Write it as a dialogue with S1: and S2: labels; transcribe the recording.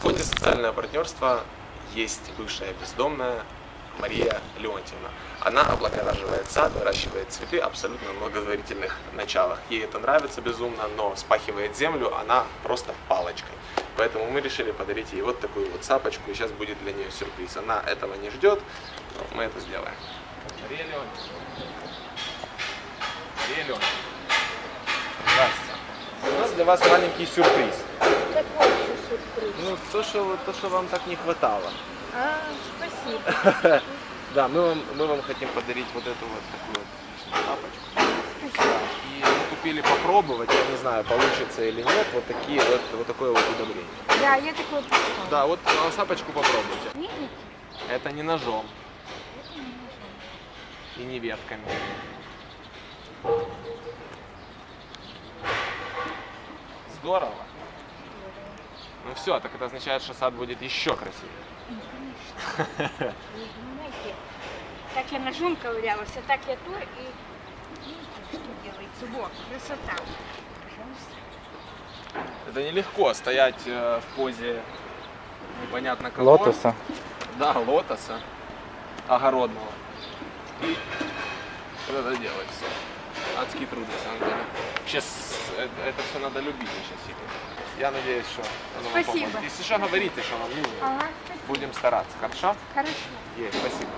S1: В фонде «Социальное партнерство» есть бывшая бездомная Мария Леонтьевна. Она облагораживает сад, выращивает цветы абсолютно на благотворительных началах. Ей это нравится безумно, но спахивает землю она просто палочкой. Поэтому мы решили подарить ей вот такую вот сапочку, и сейчас будет для нее сюрприз. Она этого не ждет, но мы это сделаем. Мария Леонтьевна. Мария Леонтьевна. Здравствуйте. У нас для вас маленький сюрприз. Ну, то, что, то, что вам так не хватало.
S2: А, спасибо.
S1: Да, мы вам, мы вам хотим подарить вот эту вот такую вот шапочку.
S2: Спасибо.
S1: И мы купили попробовать, я не знаю, получится или нет, вот такие вот, вот такое вот удобрение.
S2: Да, я такой покупала.
S1: Да, вот а, сапочку попробуйте.
S2: Видите?
S1: Это не ножом и не ветками. Здорово. Ну все, так это означает, что сад будет еще красивее.
S2: Понимаете, так я ножом ковырялась, а так я то и... Видите, что делается? Вот, красота. Пожалуйста.
S1: Это нелегко стоять э, в позе непонятно кого.
S3: Лотоса.
S1: Да, лотоса огородного. И вот это делать все. Адский труд, на самом деле. Вообще, с- это, это все надо любить очень сильно. Я надеюсь, что оно вам
S2: Спасибо.
S1: поможет. Если что, говорите, что вам нужно.
S2: Ага, спасибо.
S1: Будем стараться, хорошо?
S2: Хорошо.
S1: Есть, спасибо.